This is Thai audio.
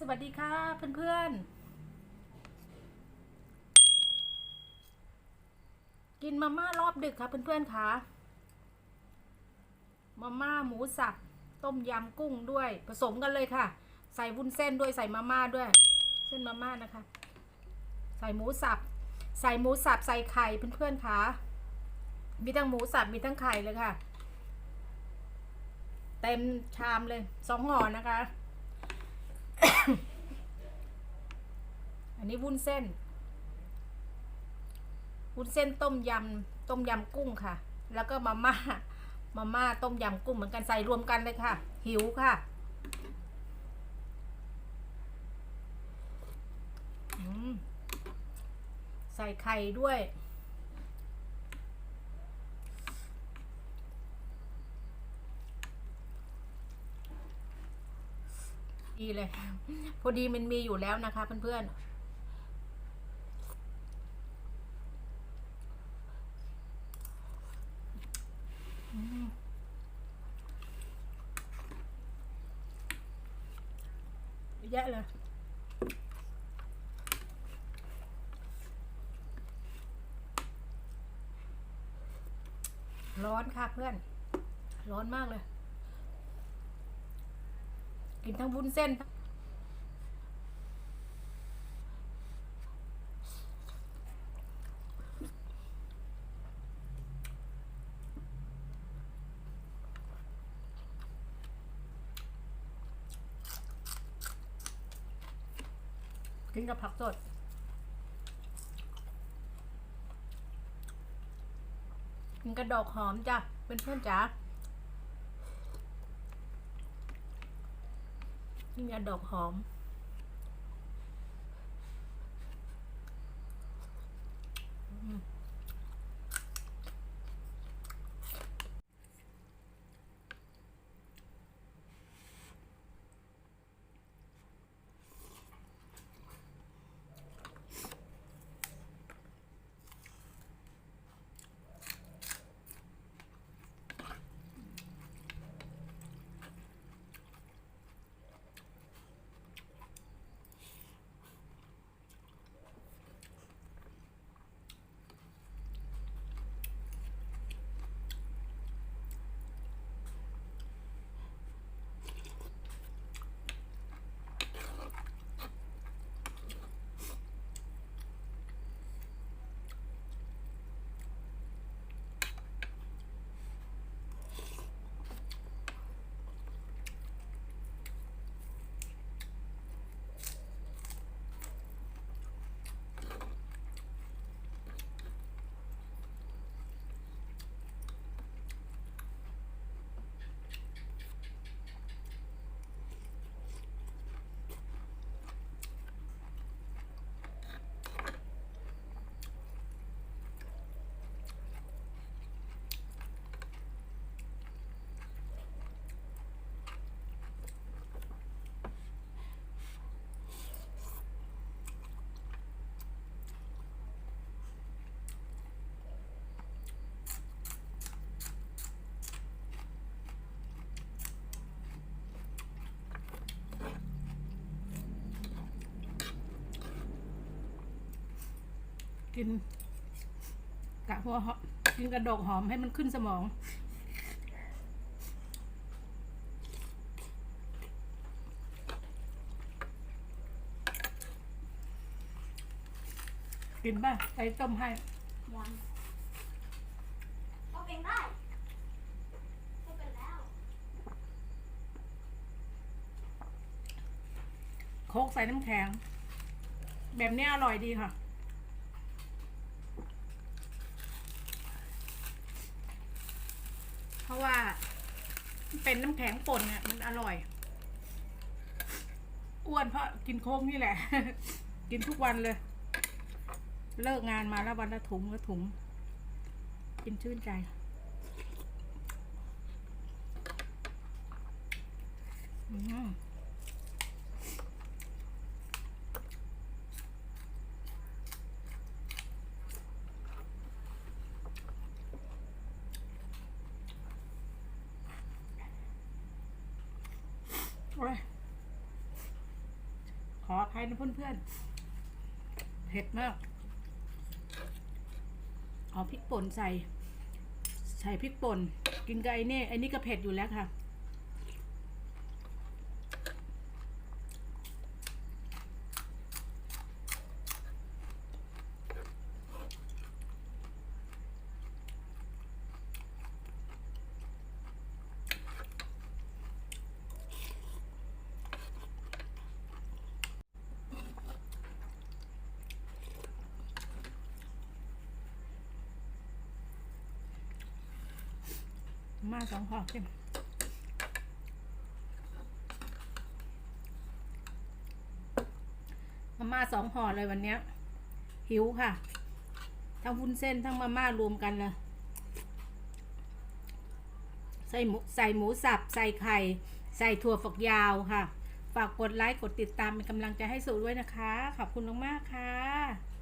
สวัสดีค่ะเพื่อนๆ กินมาม่ารอบดึกค่ะเพื่อนๆค่ะมาม่าหมูสับต้มยำกุ้งด้วย ผสมกันเลยค่ะ ใส่วุ้นเส้นด้วยใส่มาม่าด้วย เส้นมาม่านะคะ ใส่หมูสับ ใส่หมูสับใส่ไข่เพื่อนๆค่ะมีทั้งหมูสับมีทั้งไข่เลยค่ะ เต็มชามเลยสองห่อนะคะ อันนี้วุ้นเส้น วุ้นเส้นต้มยำต้มยำกุ้งค่ะ แล้วก็มาม่ามาม่าต้มยำกุ้งเหมือนกันใส่รวมกันเลยค่ะ หิวค่ะใส่ไข่ด้วย ดีเลย พอดีมันมีอยู่แล้วนะคะเพื่อนๆอืมเยอะ แยะเลยร้อนค่ะเพื่อน ร้อนมากเลย กินทั้งวุ้นเส้น กินกับผักสด กินกระดอกหอมจ้ะเพื่อนๆจ๋ากินกระดอกหอม กินกะหัวหอมกินกระดกหอมให้มันขึ้นสมอง กินป่ะใส่ต้มให้ยังก็เป็นได้ก็เป็นแล้ว โคกใส่น้ำแข็ง แบบนี้อร่อยดีค่ะ เพราะว่าเป็นน้ำแข็งป่นเนี่ยมันอร่อย อ้วนเพราะกินโค้งนี่แหละ กินทุกวันเลย เลิกงานมาแล้ววันละถุงละถุง กินชื่นใจ อืมโอ้ยชขออภัยนะเพื่อนๆเผ็ดมากเอาพริกป่นใส่ ใส่พริกป่น กินกับไอ้นี่ไอ้นี่ก็เผ็ดอยู่แล้วค่ะ มาสองห่อเต็มมาม่าสองห่อเลยวันนี้หิวค่ะ ทั้งวุ้นเส้นทั้งมาม่ารวมกันเลยใส่หมูใส่หมูสับ ใส่ไข่ ใส่ถั่วฝักยาวค่ะ ฝากกดไลค์ กดติดตามเป็นกำลังใจให้สูด้วยนะคะ ขอบคุณมากๆค่ะ